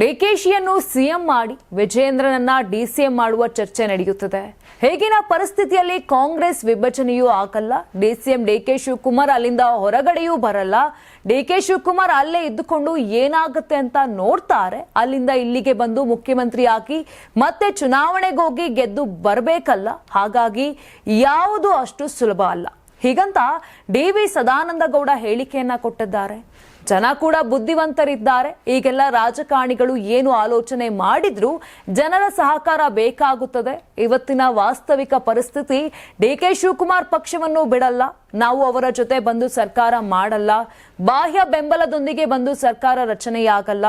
ಡಿಕೆಶಿಯನ್ನು CM ಮಾಡಿ ವಿಜೇಂದ್ರನನ್ನ DCM ಮಾಡುವ ಚರ್ಚೆ ನಡೆಯುತ್ತದೆ. ಹೇಗಿನ ಪರಿಸ್ಥಿತಿಯಲ್ಲಿ ಕಾಂಗ್ರೆಸ್ ವಿಭಜನೆಯೂ ಆಗಲ್ಲ, ಡಿಸಿಎಂ ಡಿಕೆ ಶಿವಕುಮಾರ್ ಅಲ್ಲಿಂದ ಹೊರಗಡೆಯೂ ಬರಲ್ಲ, ಡಿಕೆ ಶಿವಕುಮಾರ್ ಅಲ್ಲೇ ಇದ್ದುಕೊಂಡು ಏನಾಗುತ್ತೆ ಅಂತ ನೋಡ್ತಾರೆ. ಅಲ್ಲಿಂದ ಇಲ್ಲಿಗೆ ಬಂದು ಮುಖ್ಯಮಂತ್ರಿ ಆಗಿ ಮತ್ತೆ ಚುನಾವಣೆಗೆ ಹೋಗಿ ಗೆದ್ದು ಬರಬೇಕಲ್ಲ, ಹಾಗಾಗಿ ಯಾವುದು ಅಷ್ಟು ಸುಲಭ ಅಲ್ಲ. ಹೀಗಂತ ಡಿ ವಿ ಸದಾನಂದ ಗೌಡ ಹೇಳಿಕೆಯನ್ನ ಕೊಟ್ಟಿದ್ದಾರೆ. ಜನ ಕೂಡ ಬುದ್ಧಿವಂತರಿದ್ದಾರೆ. ಈಗೆಲ್ಲ ರಾಜಕಾರಣಿಗಳು ಏನು ಆಲೋಚನೆ ಮಾಡಿದ್ರು ಜನರ ಸಹಕಾರ ಬೇಕಾಗುತ್ತದೆ. ಇವತ್ತಿನ ವಾಸ್ತವಿಕ ಪರಿಸ್ಥಿತಿ, ಡಿ ಕೆ ಶಿವಕುಮಾರ್ ಪಕ್ಷವನ್ನು ಬಿಡಲ್ಲ, ನಾವು ಅವರ ಜೊತೆ ಬಂದು ಸರ್ಕಾರ ಮಾಡಲ್ಲ, ಬಾಹ್ಯ ಬೆಂಬಲದೊಂದಿಗೆ ಬಂದು ಸರ್ಕಾರ ರಚನೆಯಾಗಲ್ಲ.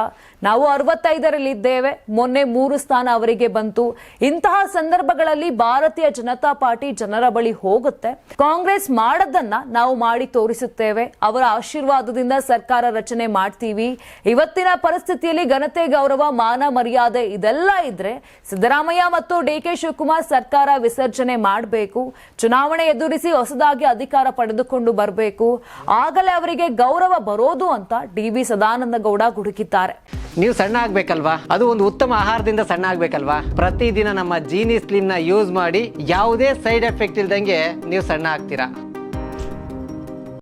ನಾವು ಅರವತ್ತೈದರಲ್ಲಿ ಇದ್ದೇವೆ, ಮೊನ್ನೆ ಮೂರು ಸ್ಥಾನ ಅವರಿಗೆ ಬಂತು. ಇಂತಹ ಸಂದರ್ಭಗಳಲ್ಲಿ ಭಾರತೀಯ ಜನತಾ ಪಾರ್ಟಿ ಜನರ ಬಳಿ ಹೋಗುತ್ತೆ. ಕಾಂಗ್ರೆಸ್ ಮಾಡದನ್ನ ನಾವು ಮಾಡಿ ತೋರಿಸುತ್ತೇವೆ. ಅವರ ಆಶೀರ್ವಾದದಿಂದ ಸರ್ಕಾರ ರಚನೆ ಮಾಡ್ತೀವಿ. ಇವತ್ತಿನ ಪರಿಸ್ಥಿತಿಯಲ್ಲಿ ಘನತೆ, ಗೌರವ, ಮಾನ, ಮರ್ಯಾದೆ ಇದೆಲ್ಲ ಇದ್ರೆ ಸಿದ್ದರಾಮಯ್ಯ ಮತ್ತು ಡಿ ಕೆ ಶಿವಕುಮಾರ್ ಸರ್ಕಾರ ವಿಸರ್ಜನೆ ಮಾಡಬೇಕು. ಚುನಾವಣೆ ಎದುರಿಸಿ ಹೊಸದಾಗಿ ಅಧಿಕಾರ ಪಡೆದುಕೊಂಡು ಬರಬೇಕು. ಆಗಲೇ ಅವರಿಗೆ ಗೌರವ ಬರೋದು ಅಂತ ಡಿ ವಿ ಸದಾನಂದ ಗೌಡ ಗುಡುಕಿದ್ದಾರೆ ನೀವು ಸಣ್ಣ ಆಗ್ಬೇಕಲ್ವಾ? ಅದು ಒಂದು ಉತ್ತಮ ಆಹಾರದಿಂದ ಸಣ್ಣ ಆಗ್ಬೇಕಲ್ವಾ? ಪ್ರತಿದಿನ ನಮ್ಮ ಜೀನಿ ಸ್ಲಿಮ್ನ ಯೂಸ್ ಮಾಡಿ ಯಾವುದೇ ಸೈಡ್ ಎಫೆಕ್ಟ್ ಇಲ್ದಂಗೆ ನೀವು ಸಣ್ಣ ಆಗ್ತೀರಾ?